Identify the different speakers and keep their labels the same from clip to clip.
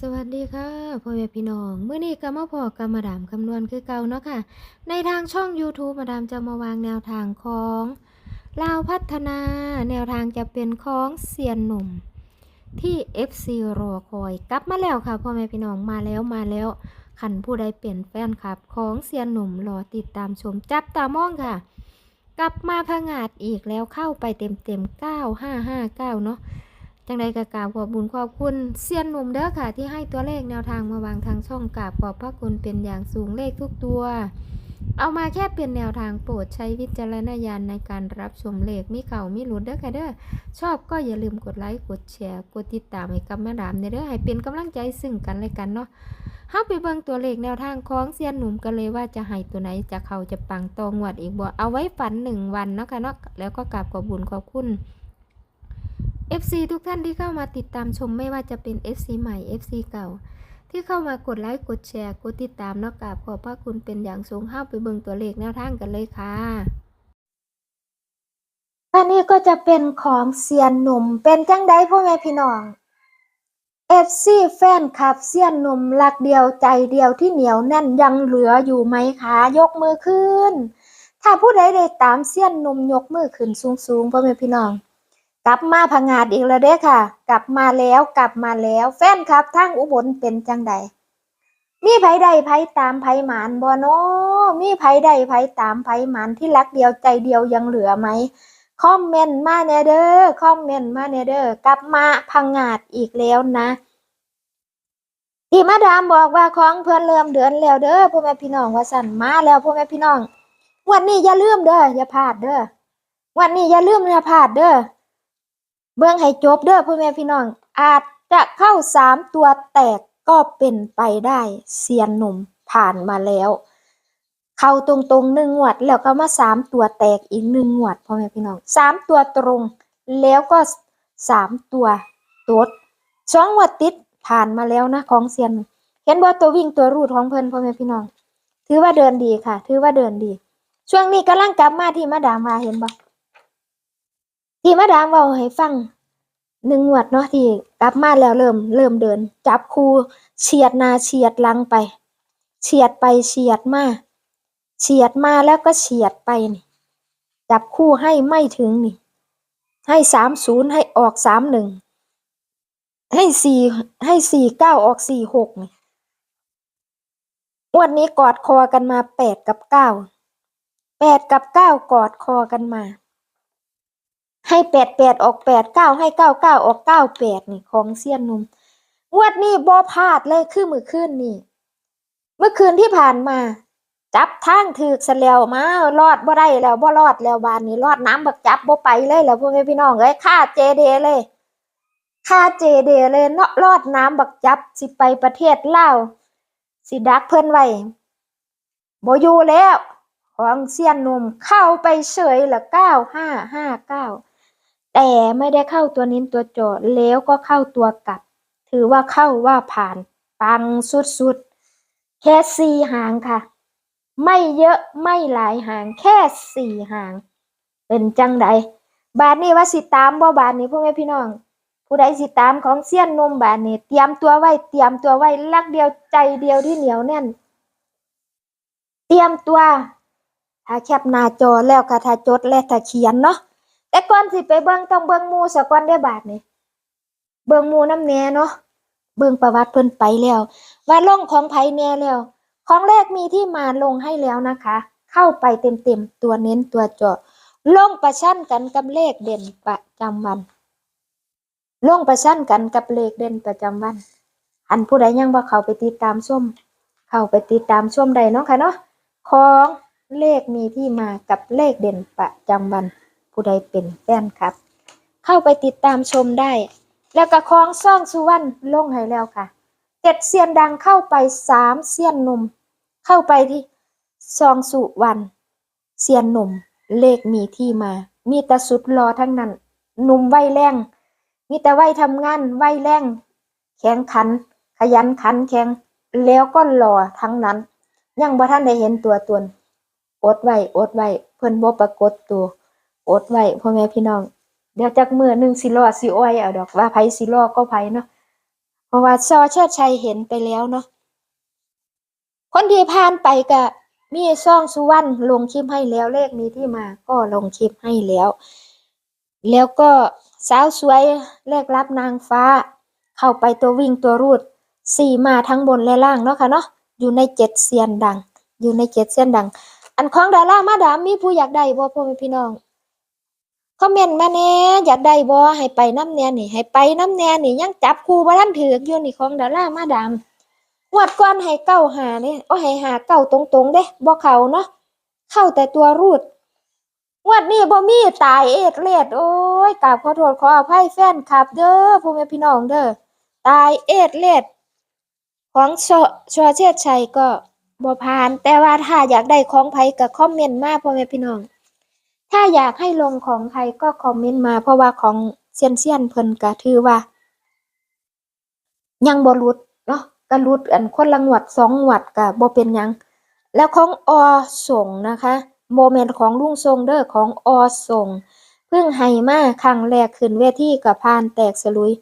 Speaker 1: สวัสดีค่ะพ่อแม่พี่น้องเมื้อนี้ก็มาพอกับมาดามคำนวณคือเก่าเนาะค่ะ ในทางช่อง YouTube มาดามจะมาวางแนวทางของลาวพัฒนาแนวทางจะเป็นของเซียนหนุ่ม ที่ FC รอคอยกลับมาแล้วค่ะพ่อแม่พี่น้องมาแล้วมาแล้วขันผู้ใดเปลี่ยนแฟนคลับ ของเซียนหนุ่มรอติดตามชมจับตามองค่ะ กลับมาพงาดอีกแล้วเข้าไปเต็มเต็มๆ9559เนาะ จังใดกะกราบขอบบุญขอบคุณเซียนหนุ่มเด้อค่ะ ที่ให้ตัวเลขแนวทางมาวางทางช่องกราบขอบพระคุณเป็นอย่างสูงเลขทุกตัว เอามาแค่เป็นแนวทางโปรดใช้วิจารณญาณในการรับชมเลขมีเข่ามีหลุดเด้อค่ะเด้อชอบก็อย่าลืมกดไลค์กดแชร์กดติดตามให้กับแม่ดามเด้อให้เป็นกำลังใจซึ่งกันและกันเนาะเฮาไปเบิ่งตัวเลขแนวทางของเซียนหนุ่มกันเลยว่าจะให้ตัวไหนจะเขาจะปังตองวดอีกบ่เอาไว้ฝันหนึ่งวันเนาะค่ะเนาะแล้วก็กราบขอบบุญขอบคุณ FC ทุกท่านที่เข้ามาติดตามชมไม่ว่าจะเป็น FC ใหม่ FC เก่า ที่เข้ามากดไลค์กดแชร์กดติดตามนอกกาบขอบพระคุณเป็นอย่างสูงห้าไปเบิ่งตัวเลขแนวทางกันเลยค่ะอันนี้ก็จะเป็นของเซียนหนุ่มเป็นจังไดพ่อแม่พี่น้อง FC แฟนคลับเซียนหนุ่มรักเดียวใจเดียวที่เหนียวแน่นยังเหลืออยู่ไหมคะยกมือขึ้น ถ้าผู้ใดได้ตามเซียนหนุ่มยกมือขึ้นสูงๆพ่อแม่พี่น้อง กลับมาพังงาดอีกแล้วเด้ค่ะ กลับมาแล้วกลับมาแล้ว แฟนครับทั้งอุบลเป็นจังใดมีไผใดไผตามไผหมานบ่เนาะมีไผใดไผตามไผหมานที่รักเดียวใจเดียวยังเหลือไหมคอมเมนต์มาแน่เด้อคอมเมนต์มาแน่เด้อกลับมาพังงาดอีกแล้วนะที่มาดามบอกว่าของเพื่อนเริ่มเดือนแล้วเด้อพ่อแม่พี่น้องว่าสั่นมาแล้วพ่อแม่พี่น้องวันนี้อย่าลืมเด้ออย่าพลาดเด้อวันนี้อย่าลืมอย่าพลาดเด้อ เบิ่งให้จบเด้อพ่อแม่พี่น้อง อาจจะเข้าสามตัวแตกก็เป็นไปได้เซียนหนุ่มผ่านมาแล้ว เข้าตรงๆหนึ่งงวด แล้วก็มาสามตัวแตกอีกหนึ่งงวดพ่อแม่พี่น้องสามตัวตรง แล้วก็สามตัวตดสองงวดติดผ่านมาแล้วนะของเซียน เห็นว่าตัววิ่งตัวรูดของเพิ่นพ่อแม่พี่น้อง ถือว่าเดินดีค่ะ ถือว่าเดินดี ช่วงนี้กำลังกลับมาที่มาดามมาเห็นบ่ ที่มาดามเว้าให้ฟังหนึ่งงวดเนาะที่กลับมาแล้วเริ่มเริ่มเดิน จับคู่เฉียดนาเฉียดลังไปเฉียดไปเฉียดมาเฉียดมาแล้วก็เฉียดไปนี่ จับคู่ให้ไม่ถึงนี่ ให้สามศูนย์ให้ออกสามหนึ่งให้สี่ให้สี่เก้าออกสี่หกนี่วันนี้กอดคอกันมาแปดกับเก้าแปดกับเก้ากอดคอกันมา ให้แปดแปดออกแปดเก้าให้เก้าเก้าออกเก้าแปดนี่ของเซียนนุ่มงวดนี้บ่พลาดเลยคือมือคืนนี่ เมื่อคืนที่ผ่านมา จับทางถือกซะแล้วมารอดบ่ได้แล้วบ่รอดแล้วบานนี้รอดน้ำบักจับบ่ไปเลยแล้วพ่อแม่พี่น้องเอ้ยค่าเจเดเลยค่าเจเดเลยเนาะรอดน้ำบักจับสิไปประเทศลาวสิดักเพิ่นไว้บ่อยู่แล้ว ของเซียนนุ่มเข้าไปเฉยละเก้าห้าห้าเก้า แต่ไม่ได้เข้าตัวนิ้นตัวโจทย์แล้วก็เข้าตัวกลับ ถือว่าเข้าว่าผ่านปังสุดๆ แค่สี่หางค่ะ ไม่เยอะไม่หลายหางแค่สี่หาง เป็นจังใด บาทนี้ว่าสิตามบ่บาทนี้พ่อแม่พี่น้อง ผู้ใดสิตามของเสี้ยนนมบาทนี้ เตรียมตัวไว้เตรียมตัวไว้ลักเดียวใจเดียวที่เหนียวแน่น เตรียมตัวถ้าแคปหน้าจอแล้วก็ถ้าจดและถ้าเขียนเนาะ แต่ก่อนสิไปเบิ่งต้องเบิ่งหมู่ซะก่อนได้บาดนี่เบิ่งหมู่น้ำแน่เนาะเบิ่งประวัติเพิ่นไปแล้ว ว่าลงของไผแน่แล้ว ของแรกมีที่มาลงให้แล้วนะคะ เข้าไปเต็มๆตัวเน้นตัวเจาะลงประชันกันกับเลขเด่นประจำวันลงประชันกันกับเลขเด่นประจำวัน อันผู้ใดยังบ่เข้าไปติดตามชมเข้าไปติดตามชมได้เนาะค่ะเนาะของเลขมีที่มากับเลขเด่นประจำวัน ผู้ใดเป็นแฟนครับ เข้าไปติดตามชมได้ แล้วก็คล้องซ่องสุวรรณลงให้แล้วค่ะเจ็ดเซียนดังเข้าไปสามเซียนหนุ่ม เข้าไปที่ซองสุวรรณเซียนหนุ่มเลขมีที่มา มีแต่สุดรอทั้งนั้น หนุ่มไวแรงมีแต่ไวทำงานไวแรงแข็งขัน ขยันขันแข็งแล้วก็รอทั้งนั้น ยังบ่ท่านได้เห็นตัวตนอดไว้อดไว้เพิ่นบ่ปรากฏตัว อดไว้พ่อแม่พี่น้อง เดี๋ยวจักมือหนึ่งสิรอดสิอ้อยเอาดอกว่าไผสิรอดก็ไผเนาะเพราะว่าซอเชิดชัยเห็นไปแล้วเนาะคนที่ผ่านไปก็มีซ่องสุวรรณลงคลิปให้แล้วเลขนี้ที่มาก็ลงคลิปให้แล้ว แล้วก็สาวสวยเลขรับนางฟ้า เข้าไปตัววิ่งตัวรูดสี่มาทั้งบนและล่างเนาะค่ะเนาะอยู่ในเจ็ดเซียนดัง อยู่ในเจ็ดเซียนดัง อันของดารามาดามมีผู้อยากได้บ่พ่อแม่พี่น้อง คอมเมนต์มาแน่อยากได้บ่ให้ไปน้ำแน่นี่ ให้ไปน้ำแน่นี่ยังจับคู่บ่ทันถือกอยู่นี่ของดารามาดามงวดก่อนให้เก้าหาเนี่ยโอ้ให้หาเก้าตรงๆเด้บ่เข้าเนาะเข้าแต่ตัวรูดงวดนี้บ่มีตายเอ็ดเลดโอ้ยกราบขอโทษขออภัยแฟนคลับ เด้อพ่อแม่พี่น้องเด้อตายเอ็ดเลดของชอชอเชษชัยก็บ่ผ่าน แต่ว่าถ้าอยากได้ของไผก็คอมเมนต์มาพ่อแม่พี่น้อง ถ้าอยากให้ลงของใครก็คอมเมนต์มาเพราะว่าของเซียนเซียนเพิ่นก็ถือว่า ยังบ่หลุดเนาะก็หลุดอันคนละงวดสองงวดก็บ่เป็นยัง แล้วของอส่งนะคะโมเมนต์ของลุงทรงเด้อของอส่งเพิ่งให้มาครั้งแรกขึ้นเวทีกับพานแตกสลุย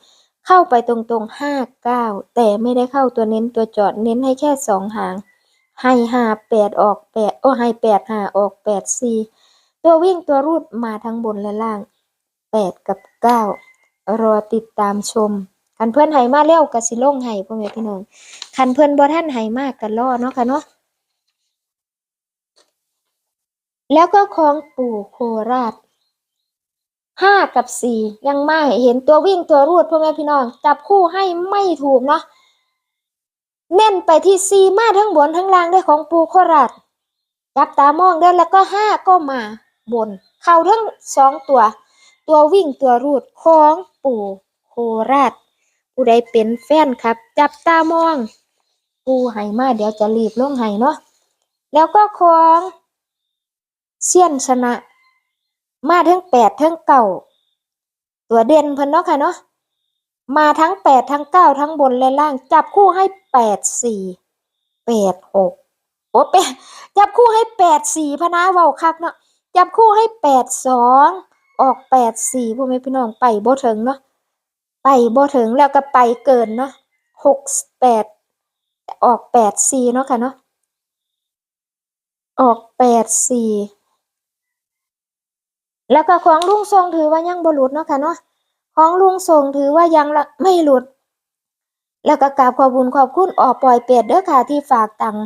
Speaker 1: เข้าไปตรงๆห้าเก้าแต่ไม่ได้เข้าตัวเน้นตัวจอดเน้นให้แค่สองหาง ให้ห้าแปดออกแปดโอ้ให้แปดห้าออกแปดสี่ ตัววิ่งตัวรูดมาทั้งบนและล่างแปดกับเก้ารอติดตามชม คันเพื่อนไห้มาแล้วกสิลงไห้พ่อแม่พี่น้อง คันเพื่อนบ่ท่านไห้มากกันรอเนาะค่ะเนาะ แล้วก็ของปู่โคราชห้ากับสี่ยังไม่เห็นตัววิ่งตัวรูดพ่อแม่พี่น้อง จับคู่ให้ไม่ถูกเนาะเน้นไปที่สี่มาทั้งบนทั้งล่างได้ของปูโคราชจับตามองเด้แล้วก็ห้าก็มา บน เข้าทั้งสองตัว ตัววิ่งตัวรูดของปู่โคราชผู้ใดเป็นแฟนครับ จับตามอง ปูให้มาเดี๋ยวจะรีบลงให้เนาะแล้วก็ของเซียนชนะ มาทั้งแปดทั้งเก้าตัวเด่นเพิ่นเนาะค่ะเนาะมาทั้งแปดทั้งเก้าทั้งบนและล่าง จับคู่ให้แปดสี่แปดหกโอ้แปดจับคู่ให้แปดสี่พนาเว้าคักเนาะ จับคู่ให้แปดสองออกแปดสี่พ่อแม่พี่น้องไปบ่ถึงเนาะไปบ่ถึงแล้วก็ไปเกินเนาะหกแปดออกแปดสี่เนาะค่ะเนาะออกแปดสี่แล้วก็ของลุงทรงถือว่ายังบ่หลุดเนาะค่ะเนาะของลุงทรงถือว่ายังไม่หลุด แล้วก็กราบขอบคุญขอบคุณออกปล่อยเป็ดเด้อค่ะที่ฝากตังค์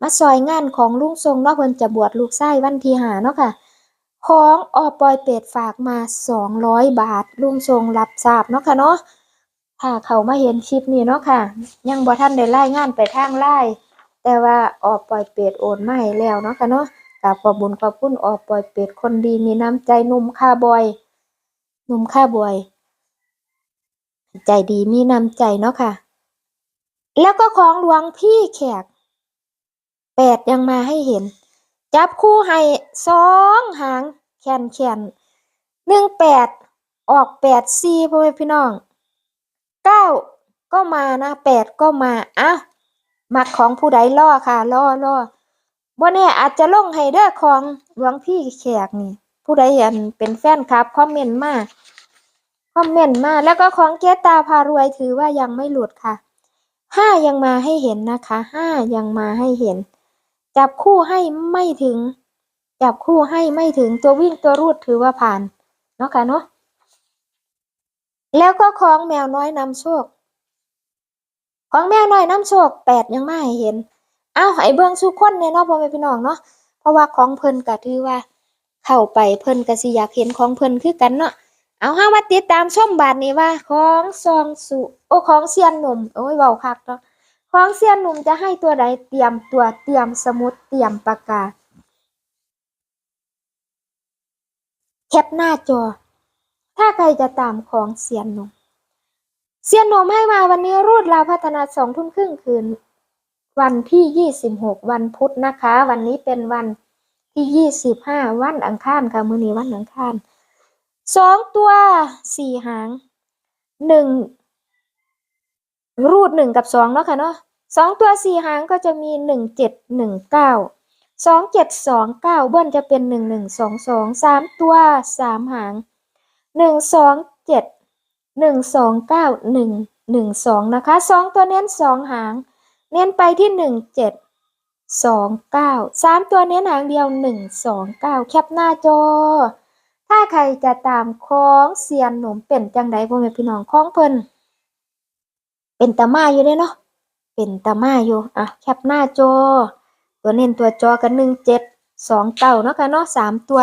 Speaker 1: มาซอยงานของลุงทรงเนาะเพิ่นจะบวชลูกไส้วันที่หาเนาะค่ะ ของออปอยเป็ดฝากมาสองร้อยบาท ลุงทรงรับทราบเนาะค่ะเนาะถ้าเขามาเห็นคลิปนี้เนาะค่ะ ยังบ่ทันได้รายงานไปทางไลน์แต่ว่าออปอยเป็ดโอนมาให้แล้วเนาะค่ะเนาะกราบขอบุญขอบคุณออปอยเป็ดคนดีมีน้ำใจนุ่มค่าบอยนุ่มค่าบอย ใจดีมีน้ำใจเนาะค่ะ แล้วก็ของหลวงพี่แขกแปดยังมาให้เห็น จับคู่ให้สองหางแขนแขนหนึ่งแปดออกแปดสี่พ่อแม่พี่น้องเก้าก็มานะแปดก็มาอ้าวมักของผู้ใดล่อค่ะล่อล่อบ่แน่อาจจะลงให้เด้อของหลวงพี่แขกนี่ ผู้ใดอันเป็นแฟนคลับคอมเมนต์มาคอมเมนต์มาแล้วก็ของเกตตาพารวยถือว่ายังไม่หลุดค่ะห้ายังมาให้เห็นนะคะห้ายังมาให้เห็น จับคู่ให้ไม่ถึง จับคู่ให้ไม่ถึงตัววิ่งตัวรูดถือว่าผ่านเนาะค่ะเนาะแล้วก็ของแมวน้อยนำโชค ของแมวน้อยนำโชคแปดยังไม่เห็นอ้าวไอ้เบื้องสุขคนเนี่ยเนาะพ่อแม่พี่น้องเนาะเพราะว่าของเพิ่นก็ถือว่า เข้าไปเพิ่นก็สิอยากเห็นของเพิ่นคือกันเนาะเอาห้ามาติดตามชมบาทนี้ว่า ของซองสุโอ้ของเซียนหนุ่มโอ้ยเว้าคักเนาะ ของเซียนหนุ่มจะให้ตัวใดเตรียมตัวเตรียมสมุดเตรียมปากกาแคปหน้าจอ ถ้าใครจะตามของเซียนหนุ่มเซียนหนุ่มให้มาวันนี้รูดลาวพัฒนาสองทุ่มครึ่งคืน วันที่ยี่สิบหกวันพุธนะคะ วันนี้เป็นวันที่ยี่สิบห้าวันอังคารค่ะมือนี้วันอังคารสองตัวสี่หางหนึ่งรูดหนึ่งกับสองเนาะค่ะเนาะ สองตัวสี่หางก็จะมีหนึ่งเจ็ดหนึ่งเก้าสองเจ็ดสองเก้าเบิ้ลจะเป็นหนึ่งหนึ่งสองสองสามตัวสามหางหนึ่งสองเจ็ดหนึ่งสองเก้าหนึ่งหนึ่งสองนะคะสองตัวเน้นสองหาง เน้นไปที่หนึ่งเจ็ดสองเก้าสามตัวเน้นหางเดียวหนึ่งสองเก้าแคปหน้าจอ ถ้าใครจะตามคล้องเซียนหนุ่มเป็นจังใดพ่อแม่พี่น้องคล้องเพิ่นเป็นตามาอยู่เด้เนาะ เป็นตามาอยู่ อะ แคปหน้าจอ ตัวเน้นตัวจอกันหนึ่งเจ็ดสองเก้าเนาะค่ะเนาะสามตัว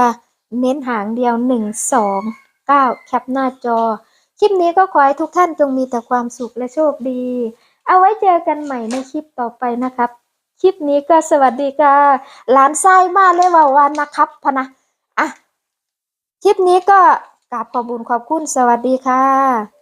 Speaker 1: เน้นหางเดียวหนึ่งสองเก้าแคปหน้าจอ คลิปนี้ก็ขอให้ทุกท่านจงมีแต่ความสุขและโชคดี เอาไว้เจอกันใหม่ในคลิปต่อไปนะครับ คลิปนี้ก็สวัสดีค่ะหลานไส้มาเลยว่าวันนะครับพนะอะ คลิปนี้ก็กราบขอบุญขอบคุณสวัสดีค่ะ